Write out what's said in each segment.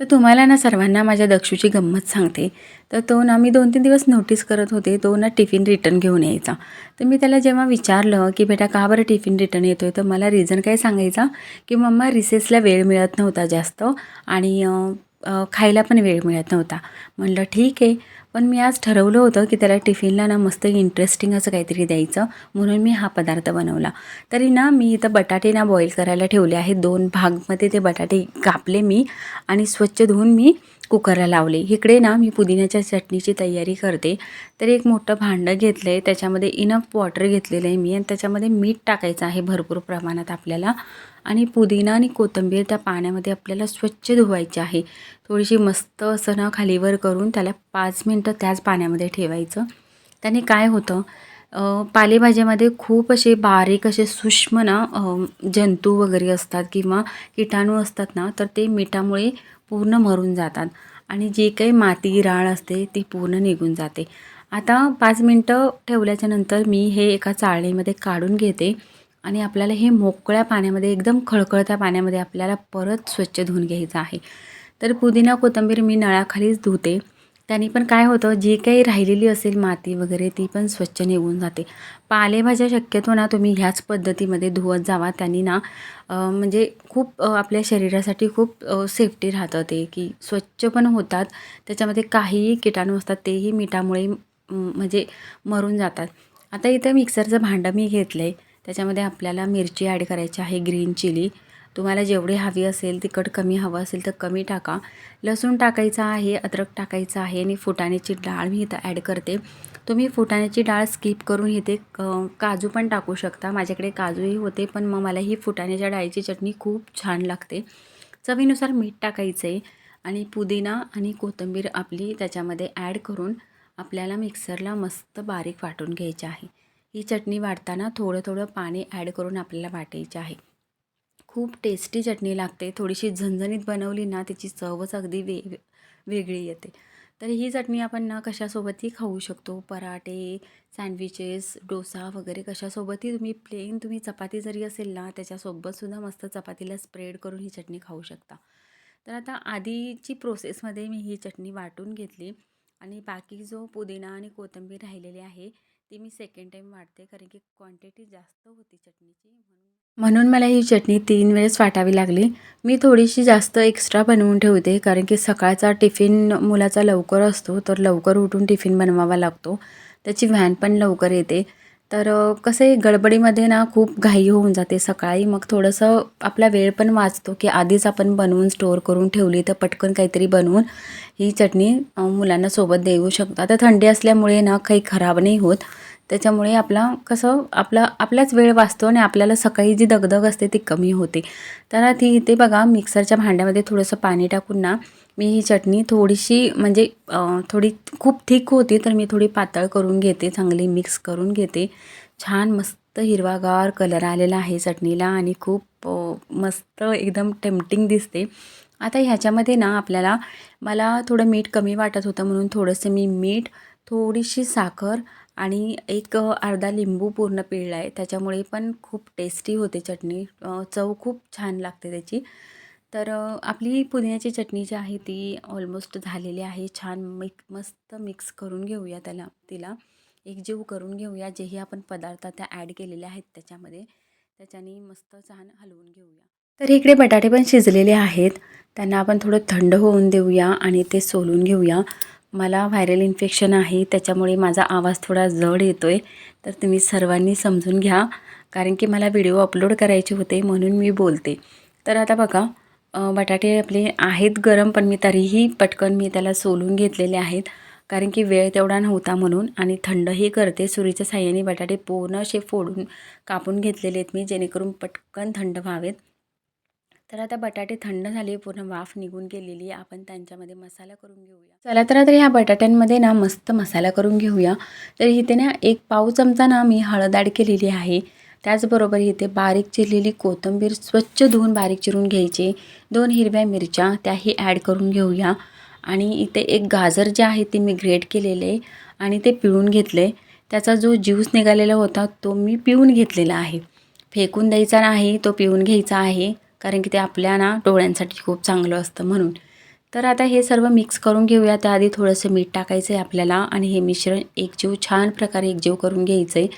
तर तुम्हाला ना सर्वांना माझ्या दक्षूची गंमत सांगते. तर तो ना मी दोन तीन दिवस नोटीस करत होते तो ना टिफिन रिटर्न घेऊन यायचा. तर मी त्याला जेव्हा विचारलं की बेटा का बरं टिफिन रिटर्न येतो आहे तर मला रिझन काय सांगायचा की मम्मा रिसेसला वेळ मिळत नव्हता जास्त आणि खायला पण वेळ मिळत नव्हता. म्हणलं ठीक आहे. पण मी आज ठरवलं होतं की त्याला टिफिनला ना मस्त इंटरेस्टिंग असं काहीतरी द्यायचं. म्हणून मी हा पदार्थ बनवला. तरी ना मी इथं बटाटे ना बॉईल करायला ठेवले आहेत. दोन भागमध्ये ते बटाटे कापले मी आणि स्वच्छ धुवून मी कुकरला लावले. इकडे ना मी पुदिन्याच्या चटणीची तयारी करते. तर एक मोठं भांडं घेतलं आहे त्याच्यामध्ये इनफ वॉटर घेतलेलं आहे मी आणि त्याच्यामध्ये मीठ टाकायचं आहे भरपूर प्रमाणात आपल्याला. आणि पुदिना आणि कोथिंबीर त्या पाण्यामध्ये आपल्याला स्वच्छ धुवायची आहे. थोडीशी मस्त असं ना खालीवर करून त्याला पाच मिनटं त्याच पाण्यामध्ये ठेवायचं. त्याने काय होतं पालेभाज्यामध्ये खूप असे बारीक असे सूक्ष्म ना जंतू वगैरे असतात किंवा किटाणू असतात ना तर ते मिठामुळे पूर्ण मरून जातात. आणि जे काही माती राळ असते ती पूर्ण निघून जाते. आता पाच मिनटं ठेवल्याच्यानंतर मी हे एका चाळणीमध्ये काढून घेते. आणि आपल्याला हे मोकळ्या पाण्यामध्ये एकदम खळखळत्या पाण्यामध्ये आपल्याला परत स्वच्छ धुवून घ्यायचं आहे. तर पुदिना कोथिंबीर मी नळाखालीच धुते. त्याने पण काय होतं जी काही राहिलेली असेल माती वगैरे ती पण स्वच्छ निघून जाते. पालेभाज्या शक्यतो ना तुम्ही ह्याच पद्धतीमध्ये धुवत जावा. त्यांनी ना म्हणजे खूप आपल्या शरीरासाठी खूप सेफ्टी राहतं ते की स्वच्छ पण होतात. त्याच्यामध्ये काहीही किटाणू असतात तेही मिठामुळे म्हणजे मरून जातात. आता इथं मिक्सरचं भांडं मी घेतलं आहे त्याच्यामध्ये आपल्याला मिरची ॲड करायची आहे ग्रीन चिली. तुम्हाला जेवढी हवी असेल तिखट कमी हवं असेल तर कमी टाका. लसूण टाकायचा आहे अद्रक टाकायचं आहे आणि फुटाण्याची डाळ मी इथं ॲड करते. तुम्ही फुटाण्याची डाळ स्किप करून इथे काजू पण टाकू शकता. माझ्याकडे काजूही होते पण मग मला ही फुटाण्याच्या डाळीची चटणी खूप छान लागते. चवीनुसार मीठ टाकायचं आहे आणि पुदिना आणि कोथिंबीर आपली त्याच्यामध्ये ॲड करून आपल्याला मिक्सरला मस्त बारीक वाटून घ्यायची आहे. ही चटणी वाटताना थोडं थोडं पाणी ॲड करून आपल्याला वाटायची आहे. खूप टेस्टी चटणी लागते. थोडीशी झणझणीत बनवली ना त्याची चवच अगदी वे वेगळी येते. तर ही चटणी आपण ना कशासोबतही खाऊ शकतो. पराठे सँडविचेस डोसा वगैरे कशासोबतही तुम्ही प्लेन तुम्ही चपाती जरी असेल ना त्याच्यासोबतसुद्धा मस्त चपातीला स्प्रेड करून ही चटणी खाऊ शकता. तर आता आधीची प्रोसेसमध्ये मी ही चटणी वाटून घेतली. आणि बाकी जो पुदिना आणि कोथिंबीर राहिलेली आहे ती मी सेकंड टाईम वाटते कारण की क्वांटिटी जास्त होती चटणीची म्हणून म्हणून मला ही चटणी तीन वेळेस वाटावी लागली. मी थोडीशी जास्त एक्स्ट्रा बनवून ठेवते कारण की सकाळचा टिफिन मुलाचा लवकर असतो तर लवकर उठून टिफिन बनवावा लागतो. त्याची व्हॅन पण लवकर येते. तर कसं आहे गडबडीमध्ये ना खूप घाई होऊन जाते सकाळी. मग थोडंसं आपला वेळ पण वाचतो की आधीच आपण बनवून स्टोअर करून ठेवली तर पटकन काहीतरी बनवून ही चटणी मुलांना सोबत देऊ शकतो. आता थंडी असल्यामुळे ना काही खराब नाही होत. त्याच्यामुळे आपला कसं आपला आपलाच वेळ वाचतो आणि आपल्याला सकाळी जी दगदग असते ती कमी होते. तर ती इथे बघा मिक्सरच्या भांड्यामध्ये थोडंसं पाणी टाकून ना मी ही चटणी थोडीशी म्हणजे थोडी खूप थिक होती तर मी थोडी पातळ करून घेते चांगली मिक्स करून घेते. छान मस्त हिरवागार कलर आलेला आहे चटणीला आणि खूप मस्त एकदम टेम्पटिंग दिसते. आता ह्याच्यामध्ये ना आपल्याला मला थोडं मीठ कमी वाटत होतं म्हणून थोडंसं मी मीठ थोडीशी साखर आणि एक अर्धा लिंबू पूर्ण पिळला आहे. त्याच्यामुळे पण खूप टेस्टी होते चटणी. चव खूप छान लागते त्याची. तर आपली पुदिन्याची चटणी जी आहे ती ऑलमोस्ट झालेली आहे. छान मिक मस्त मिक्स करून घेऊया त्याला तिला. एकजीव करून घेऊया. जेही आपण पदार्थ त्या ॲड केलेले आहेत त्याच्यामध्ये त्याच्याने मस्त छान हलवून घेऊया. तर इकडे बटाटे पण शिजलेले आहेत. त्यांना आपण थोडं थंड होऊन देऊया आणि ते सोलून घेऊया. मला व्हायरल इन्फेक्शन आहे त्याच्यामुळे माझा आवाज थोडा जड येतो आहे तर तुम्ही सर्वांनी समजून घ्या. कारण की मला व्हिडिओ अपलोड करायचे होते म्हणून मी बोलते. तर आता बघा बटाटे आपले आहेत गरम पण मी तरीही पटकन मी त्याला सोलून घेतलेले आहेत. कारण की वेळ तेवढा नव्हता म्हणून आणि थंडही करते. सुरीच्या साह्याने बटाटे पूर्ण असे फोडून कापून घेतलेले आहेत मी जेणेकरून पटकन थंड व्हावेत. तर आता बटाटे थंड झाले पूर्ण वाफ निघून गेलेली आपण त्यांच्यामध्ये मसाला करून घेऊया. चला तर आता ह्या बटाट्यांमध्ये ना मस्त मसाला करून घेऊया. तर इथे ना एक पाव चमचा ना मी हळदाड केलेली आहे. त्याचबरोबर इथे बारीक चिरलेली कोथिंबीर स्वच्छ धुवून बारीक चिरून घ्यायची. दोन हिरव्या मिरच्या त्याही ॲड करून घेऊया. आणि इथे एक गाजर जे आहे ते मी ग्रेट केलेले आणि ते पिळून घेतले त्याचा जो ज्यूस निघालेला होता तो मी पिऊन घेतलेला आहे. फेकून द्यायचा नाही तो पिऊन घ्यायचा आहे. कारण की ते आपल्या ना डोळ्यांसाठी खूप चांगलं असतं म्हणून. तर आता हे सर्व मिक्स करून घेऊया. त्याआधी थोडंसं मीठ टाकायचं आहे आपल्याला आणि हे मिश्रण एकजीव छान प्रकारे एकजीव करून घ्यायचं आहे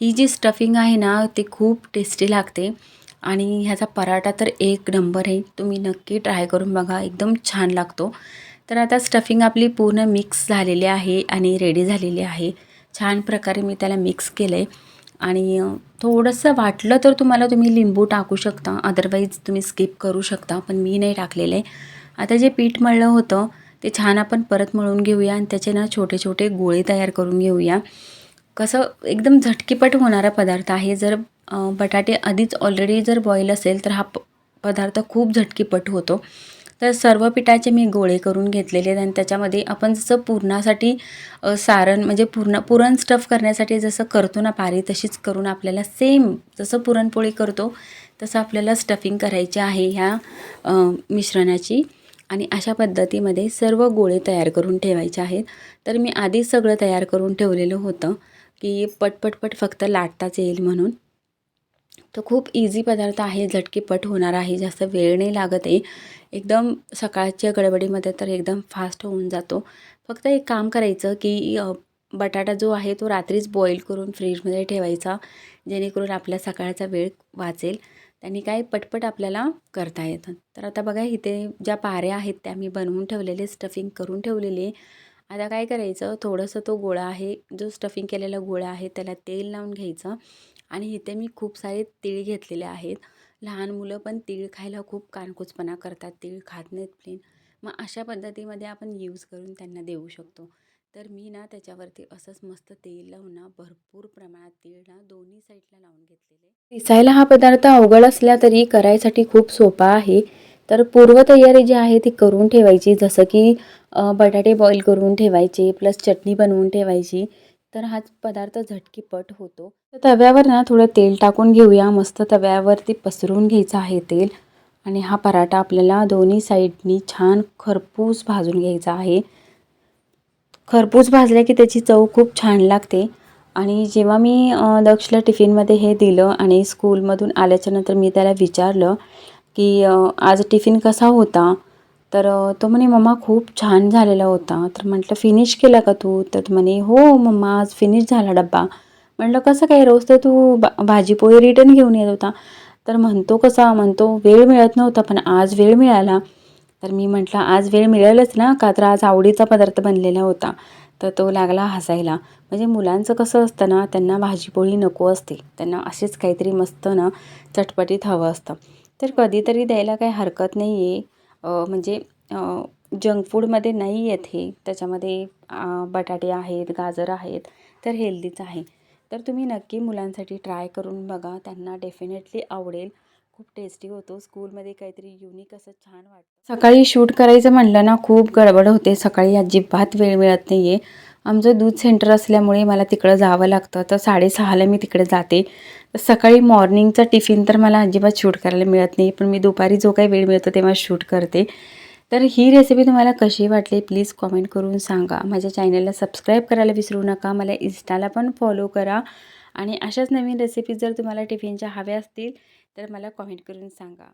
ही जी स्टफिंग आहे ना ती खूप टेस्टी लागते. आणि ह्याचा पराठा तर एक नंबर आहे. तुम्ही नक्की ट्राय करून बघा. एकदम छान लागतो. तर आता स्टफिंग आपली पूर्ण मिक्स झालेली आहे आणि रेडी झालेली आहे. छान प्रकारे मी त्याला मिक्स केलं आहे आणि थोडंसं वाटलं तर तुम्हाला तुम्ही लिंबू टाकू शकता. अदरवाईज तुम्ही स्किप करू शकता. पण मी नाही टाकलेलं. आहे आता जे पीठ मळलं होतं ते छान आपण परत मळून घेऊया आणि त्याचे ना छोटे छोटे गोळे तयार करून घेऊया. कसं एकदम झटकीपट होणारा पदार्थ आहे. जर बटाटे आधीच ऑलरेडी जर बॉईल असेल तर हा प पदार्थ खूप झटकीपट होतो. तर सर्व पिठाचे मी गोळे करून घेतलेले आहेत आणि त्याच्यामध्ये आपण जसं पुरणासाठी सारण म्हणजे पूर्ण पुरण स्टफ करण्यासाठी जसं करतो ना पारी तशीच करून आपल्याला सेम जसं पुरणपोळी करतो तसं आपल्याला स्टफिंग करायची आहे ह्या मिश्रणाची. आणि अशा पद्धतीमध्ये सर्व गोळे तयार करून ठेवायचे आहेत. तर मी आधीच सगळं तयार करून ठेवलेलं होतं की पटपटपट फक्त लाटताच येईल म्हणून. तो खूप इझी पदार्थ आहे झटकीपट होणार आहे जास्त वेळ नाही लागत आहे. एकदम सकाळच्या गडबडीमध्ये तर एकदम फास्ट होऊन जातो. फक्त एक काम करायचं की बटाटा जो आहे तो रात्रीच बॉईल करून फ्रीजमध्ये ठेवायचा जेणेकरून आपल्या सकाळचा वेळ वाचेल. त्यांनी काय पटपट आपल्याला करता येतं. तर आता बघा इथे ज्या पाऱ्या आहेत त्या मी बनवून ठेवलेले स्टफिंग करून ठेवलेली. आहे आता काय करायचं थोडंसं तो गोळा आहे जो स्टफिंग केलेला गोळा आहे त्याला तेल लावून घ्यायचं. आणि इथे मी खूप सारे तीळ घेतलेले आहेत. लहान मुलं पण तीळ खायला खूप कानकुचपणा करतात तीळ खात नाहीत प्लेन मग अशा पद्धतीमध्ये आपण यूज करून त्यांना देऊ शकतो. तर मी ना त्याच्यावरती असंच मस्त तेल लावून ना भरपूर प्रमाणात तीळ ना दोन्ही साईडला लावून घेतलेले. दिसायला हा पदार्थ अवघड असला तरी करायसाठी खूप सोपा आहे. तर पूर्वतयारी जी आहे ती करून ठेवायची. जसं की बटाटे बॉईल करून ठेवायचे प्लस चटणी बनवून ठेवायची. तर हाच पदार्थ झटकीपट होतो. तर तव्यावर ना थोडं तेल टाकून घेऊया. मस्त तव्यावरती पसरून घ्यायचं आहे तेल. आणि हा पराठा आपल्याला दोन्ही साईडनी छान खरपूस भाजून घ्यायचा आहे. खरपूस भाजल्या की त्याची चव खूप छान लागते. आणि जेव्हा मी दक्षला टिफिनमध्ये हे दिलं आणि स्कूलमधून आल्याच्यानंतर मी त्याला विचारलं की आज टिफिन कसा होता? तर तो म्हणे मम्मा खूप छान झालेला होता. तर म्हटलं फिनिश केला का तू? तर म्हणे हो मम्मा आज फिनिश झाला डब्बा. म्हटलं कसं काय रोज तर तू बा भाजीपोळी रिटर्न घेऊन येत होता? तर म्हणतो कसा? म्हणतो वेळ मिळत नव्हता पण आज वेळ मिळाला. तर मी म्हटलं आज वेळ मिळेलच ना का तर आज आवडीचा पदार्थ बनलेला होता. तर तो लागला हसायला. म्हणजे मुलांचं कसं असतं ना त्यांना भाजीपोळी नको असते. त्यांना असेच काहीतरी मस्त ना चटपटीत हवं असतं. तर कधीतरी द्यायला काही हरकत नाही आहे म्हणजे जंक फूडमध्ये नाही येत हे. त्याच्यामध्ये बटाटे आहेत गाजर आहेत तर हेल्दीच आहे. तर तुम्ही नक्की मुलांसाठी ट्राय करून बघा. त्यांना डेफिनेटली आवडेल. खूप टेस्टी होतो. स्कूलमध्ये काहीतरी युनिक असं छान वाटतं. सकाळी शूट करायचं म्हणलं ना खूप गडबड होते. सकाळी अजिबात वेळ मिळत नाही आहे आमचं दूध सेंटर असल्यामुळे मला तिकडं जावं लागतं. तर साडेसहाला मी तिकडे जाते. सकाळी मॉर्निंगचा टिफिन तर मला अजिबात शूट करायला मिळत नाही. पण मी दुपारी जो काही वेळ मिळतो तेव्हा शूट करते. तर ही रेसिपी तुम्हाला कशी वाटली प्लीज कॉमेंट करून सांगा. माझ्या चॅनलला सबस्क्राईब करायला विसरू नका. मला इन्स्टाला पण फॉलो करा. आणि अशाच नवीन रेसिपीज जर तुम्हाला टिफिनच्या हव्या असतील तर मला कॉमेंट करून सांगा.